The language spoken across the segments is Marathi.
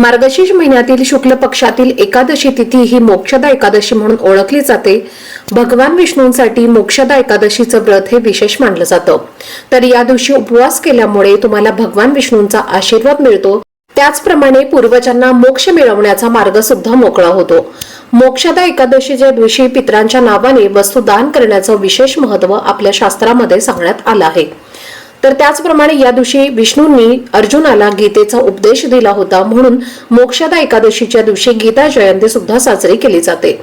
मार्गशीर्ष महिन्यातील शुक्ल पक्षातील एकादशी तिथी ही मोक्षदा एकादशी म्हणून ओळखली जाते. भगवान विष्णूंसाठी मोक्षदा एकादशीचं व्रत हे विशेष मानलं जातं. तर या दिवशी उपवास केल्यामुळे तुम्हाला भगवान विष्णूंचा आशीर्वाद मिळतो. त्याचप्रमाणे पूर्वजांना मोक्ष मिळवण्याचा मार्ग सुद्धा मोकळा होतो. मोक्षदा एकादशीच्या दिवशी पित्रांच्या नावाने वस्तू दान करण्याचं विशेष महत्त्व आपल्या शास्त्रामध्ये सांगण्यात आलं आहे. तर त्याचप्रमाणे या दिवशी विष्णूंनी अर्जुनाला गीतेचा उपदेश दिला होता म्हणून मोक्षदा एकादशीच्या दिवशी गीता जयंती सुद्धा साजरी केली जाते.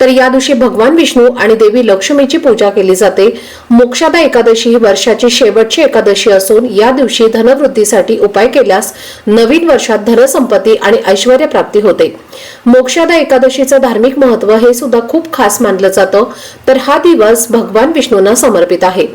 तर या दिवशी भगवान विष्णू आणि देवी लक्ष्मीची पूजा केली जाते. मोक्षदा एकादशी ही वर्षाची शेवटची एकादशी असून या दिवशी धनवृद्धीसाठी उपाय केल्यास नवीन वर्षात धनसंपत्ती आणि ऐश्वर प्राप्ती होते. मोक्षदा एकादशीचं धार्मिक महत्त्व हे सुद्धा खूप खास मानलं जातं. तर हा दिवस भगवान विष्णूंना समर्पित आहे.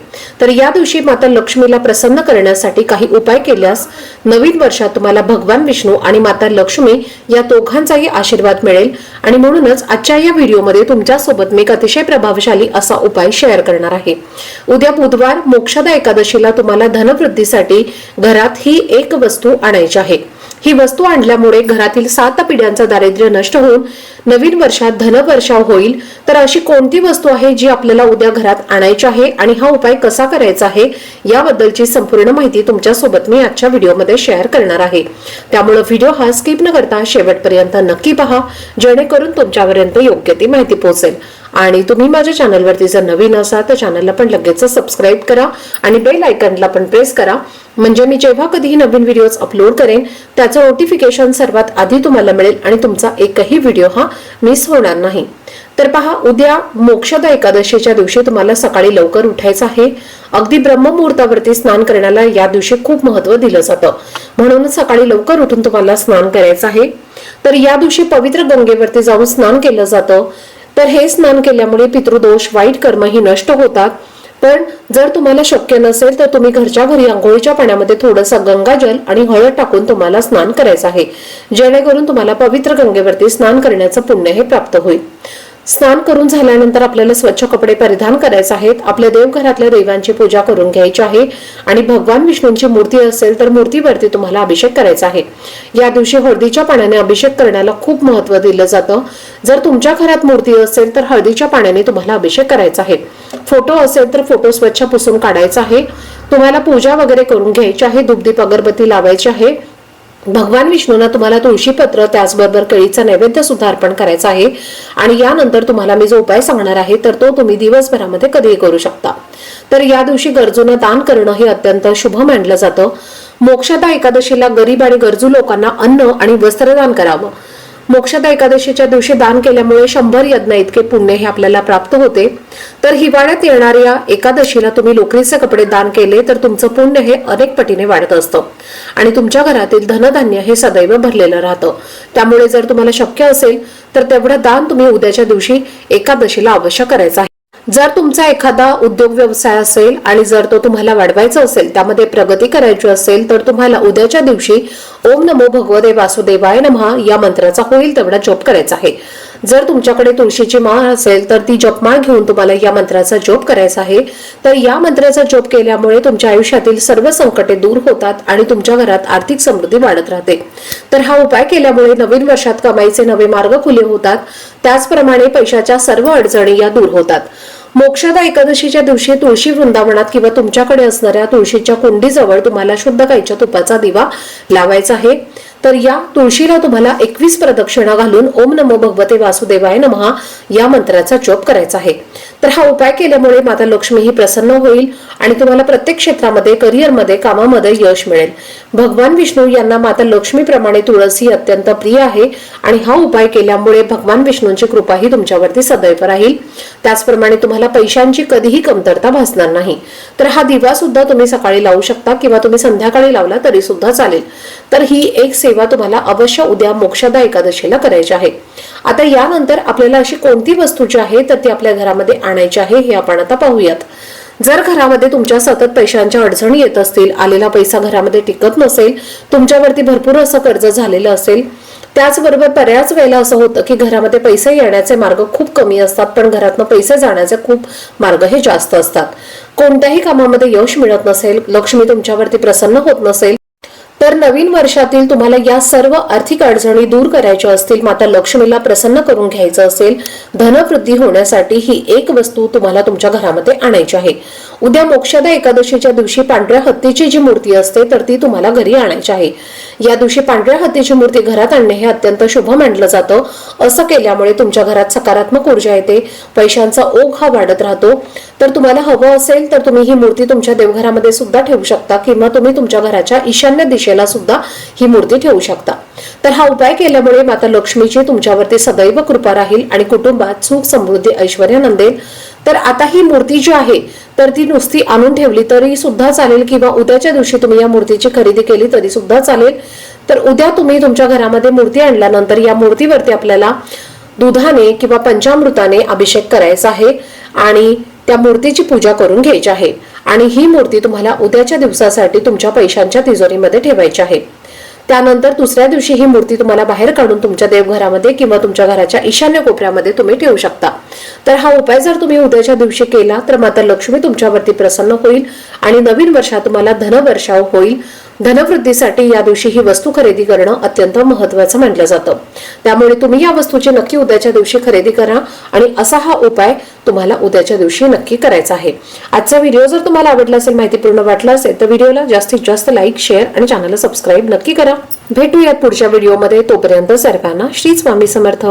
तर या दिवशी माता लक्ष्मीला प्रसन्न करण्यासाठी काही उपाय केल्यास नवीन वर्षात तुम्हाला भगवान विष्णू आणि माता लक्ष्मी या दोघांचाही आशीर्वाद मिळेल. आणि म्हणूनच आजच्या या व्हिडिओमध्ये तुमच्यासोबत मी एक अतिशय प्रभावशाली असा उपाय शेअर करणार आहे. उद्या बुधवार मोक्षदा एकादशीला तुम्हाला धनवृद्धीसाठी घरात ही एक वस्तू आणायची आहे. ही वस्तू आणल्यामुळे घरातील सात पिढ्यांचं दारिद्र्य नष्ट होऊन नवीन वर्षात धनवर्षाव होईल. तर अशी कोणती वस्तू आहे जी आपल्याला उद्या घरात आणायची आहे आणि हा उपाय कसा करायचा आहे याबद्दलची संपूर्ण माहिती तुमच्यासोबत मी आजच्या व्हिडिओमध्ये शेअर करणार आहे. त्यामुळे व्हिडिओ हा स्किप न करता शेवटपर्यंत नक्की पहा जेणेकरून तुमच्यापर्यंत योग्य ती माहिती पोहोचेल. आणि तुम्ही माझ्या चॅनलवरती जर नवीन असाल तर चॅनलला पण लगेच सबस्क्राईब करा आणि बेल आयकनला पण प्रेस करा. म्हणजे मी जेव्हा कधीही नवीन व्हिडिओज अपलोड करेन त्याचं नोटिफिकेशन सर्वात आधी तुम्हाला मिळेल आणि तुमचा एकही व्हिडिओ हा मिस होणार नाही. तर पहा उद्या मोक्षदा एकादशीच्या दिवशी तुम्हाला सकाळी लवकर उठायचं आहे. अगदी ब्रह्ममुहूर्तावरती स्नान करण्याला या दिवशी खूप महत्त्व दिलं जातं. म्हणून सकाळी लवकर उठून तुम्हाला स्नान करायचं आहे. तर या दिवशी पवित्र गंगेवरती जाऊन स्नान केलं जातं. तर हे स्नान केल्यामुळे पितृदोष वाईट कर्म ही नष्ट होतात. पण जर तुम्हाला शक्य नसेल तर तुम्ही घरच्या घरी आंघोळीच्या पाण्यामध्ये थोडंसं गंगाजल आणि हळद टाकून तुम्हाला स्नान करायचं आहे. जेणेकरून तुम्हाला पवित्र गंगेवरती स्नान करण्याचं पुण्य हे प्राप्त होईल. स्नान करून झाल्यानंतर आपल्याला स्वच्छ कपडे परिधान करायचे आहेत. आपल्या देवघरातल्या देवांची पूजा करून घ्यायची आहे. आणि भगवान विष्णूंची मूर्ती असेल तर मूर्तीवरती तुम्हाला अभिषेक करायचा आहे. या दिवशी हळदीच्या पाण्याने अभिषेक करण्याला खूप महत्त्व दिलं जातं. जर तुमच्या घरात मूर्ती असेल तर हळदीच्या पाण्याने तुम्हाला अभिषेक करायचा आहे. फोटो असेल तर फोटो स्वच्छ पुसून काढायचा आहे. तुम्हाला पूजा वगैरे करून घ्यायची आहे. धूपदीप अगरबत्ती लावायची आहे. भगवान विष्णूंना तुम्हाला तुळशीपत्र त्याचबरोबर केळीचा नैवेद्य सुद्धा अर्पण करायचा आहे. आणि यानंतर तुम्हाला मी जो उपाय सांगणार आहे तर तो तुम्ही दिवसभरामध्ये कधीही करू शकता. तर या दिवशी गरजूंना दान करणं हे अत्यंत शुभ मानलं जातं. मोक्षदा एकादशीला गरीब आणि गरजू लोकांना अन्न आणि वस्त्रदान करावं. मोक्षदा एकादशीच्या दिवशी दान केल्यामुळे शंभर यज्ञ इतके पुण्य हे आपल्याला प्राप्त होते. तर हिवाळ्यात येणाऱ्या एकादशीला तुम्ही लोकरीचे कपडे दान केले तर तुमचं पुण्य हे अनेक पटीने वाढत असतं. आणि तुमच्या घरातील धनधान्य हे सदैव भरलेलं राहतं. त्यामुळे जर तुम्हाला शक्य असेल तर तेवढं दान तुम्ही उद्याच्या दिवशी एकादशीला अवश्य करायचं आहे. जर तुमचा एखादा उद्योग व्यवसाय असेल आणि जर तो तुम्हाला वाढवायचा असेल त्यामध्ये प्रगती करायची असेल तर तुम्हाला उद्याच्या दिवशी ओम नमो भगवदे वासुदेवाय नमः. या मंत्राचा होईल तेवढा जप करायचा आहे. जर तुमच्याकडे तुळशीची माळ असेल तर ती जपमाळ घेऊन तुम्हाला या मंत्राचा जप करायचा आहे. तर या मंत्राचा जप केल्यामुळे तुमच्या आयुष्यातील सर्व संकटे दूर होतात आणि तुमच्या घरात आर्थिक समृद्धी वाढत राहते. तर हा उपाय केल्यामुळे नवीन वर्षात कमाईचे नवे मार्ग खुले होतात. त्याचप्रमाणे पैशाच्या सर्व अडचणी या दूर होतात. मोक्षदा एकादशीच्या दिवशी तुळशी वृंदावनात किंवा तुमच्याकडे असणाऱ्या तुळशीच्या कुंडीजवळ तुम्हाला शुद्ध गाईच्या तुपाचा दिवा लावायचा आहे. तर या तुळशीला तुम्हाला एकवीस प्रदक्षिणा घालून ओम नमो भगवते वासुदेवाय नमः या मंत्राचा जप करायचा आहे. तर हा उपाय केल्यामुळे माता लक्ष्मी ही प्रसन्न होईल आणि तुम्हाला प्रत्येक क्षेत्रामध्ये करिअरमध्ये कामामध्ये यश मिळेल. भगवान विष्णू यांना माता लक्ष्मीप्रमाणे तुळसी अत्यंत प्रिय आहे आणि हा उपाय केल्यामुळे भगवान विष्णूंची कृपा ही तुमच्यावरती सदैव राहील. त्याचप्रमाणे तुम्हाला पैशांची कधीही कमतरता भासणार नाही. तर हा दिवा सुद्धा तुम्ही सकाळी लावू शकता किंवा तुम्ही संध्याकाळी लावला तरी सुद्धा चालेल. तर ही एक सेवा सेवा तुम्हाला अवश्य उद्या मोक्षदा एकादशीला करायची आहे. आता यानंतर आपल्याला अशी कोणती वस्तू जी आहे तर ती आपल्या घरामध्ये आणायचे आहे हे आपण आता पाहूयात. जर घरामध्ये तुमच्या सतत पैशांच्या अडचणी येत असतील आलेला पैसा घरामध्ये टिकत नसेल तुमच्यावरती भरपूर असं कर्ज झालेलं असेल त्याचबरोबर बऱ्याच वेळेला असं होतं की घरामध्ये पैसे येण्याचे मार्ग खूप कमी असतात पण घरातनं पैसे जाण्याचे खूप मार्ग हे जास्त असतात. कोणत्याही कामामध्ये यश मिळत नसेल लक्ष्मी तुमच्यावरती प्रसन्न होत नसेल तर नवीन वर्षातील तुम्हाला या सर्व आर्थिक अडचणी दूर करायच्या असतील माता लक्ष्मीला प्रसन्न करून घ्यायचं असेल धनवृद्धी होण्यासाठी ही एक वस्तू तुम्हाला तुमच्या घरामध्ये आणायची आहे. उद्या मोक्षदा एकादशीच्या दिवशी पांढऱ्या हत्तीची जी मूर्ती असते तर ती तुम्हाला घरी आणायची आहे. या दिवशी पांढऱ्या हत्तीची मूर्ती घरात आणणे हे अत्यंत शुभ मानलं जातं. असं केल्यामुळे तुमच्या घरात सकारात्मक ऊर्जा येते पैशांचा ओघ हा वाढत राहतो. तर तुम्हाला हवं असेल तर तुम्ही ही मूर्ती तुमच्या देवघरामध्ये सुद्धा ठेवू शकता किंवा तुम्ही तुमच्या घराच्या ईशान्य दिशेला सुद्धा ही मूर्ती ठेवू शकता. तर हा उपाय केल्यामुळे माता लक्ष्मीची तुमच्यावरती सदैव कृपा राहील आणि कुटुंबात सुख समृद्धी ऐश्वर्य नंदेल तर आता ही मूर्ती जी आहे तर ती नुसती आणून ठेवली तरी सुद्धा चालेल किंवा उद्याच्या दिवशी तुम्ही या मूर्तीची खरेदी केली तरी सुद्धा चालेल. तर उद्या तुम्ही तुमच्या घरामध्ये मूर्ती आणल्यानंतर या मूर्तीवरती आपल्याला दुधाने किंवा पंचामृताने अभिषेक करायचा आहे आणि त्या मूर्तीची पूजा करून घ्यायची आहे. आणि ही मूर्ती तुम्हाला उद्याच्या दिवसासाठी तुमच्या पैशांच्या तिजोरीमध्ये ठेवायची आहे. त्यानंतर दुसऱ्या दिवशी ही मूर्ती तुम्हाला बाहेर काढून तुमच्या देवघरामध्ये किंवा तुमच्या घराच्या ईशान्य कोपऱ्यामध्ये तुम्ही ठेवू शकता. तर हा उपाय जर तुम्ही उद्याच्या दिवशी केला तर माता लक्ष्मी तुमच्यावरती प्रसन्न होईल आणि नवीन वर्षात तुम्हाला धनवर्षाव होईल. धनवृद्धीसाठी या दिवशी ही वस्तू खरेदी करणं अत्यंत महत्वाचं मानलं जातं. त्यामुळे तुम्ही या वस्तूची नक्की उद्याच्या दिवशी खरेदी करा आणि असा हा उपाय तुम्हाला उद्याच्या दिवशी नक्की करायचा आहे. आजचा व्हिडिओ जर तुम्हाला आवडला असेल माहितीपूर्ण वाटला असेल तर व्हिडिओला जास्तीत जास्त लाईक शेअर आणि चॅनलला सबस्क्राईब नक्की करा. भेटूयात पुढच्या व्हिडिओमध्ये. तोपर्यंत सर्वांना श्री स्वामी समर्थ.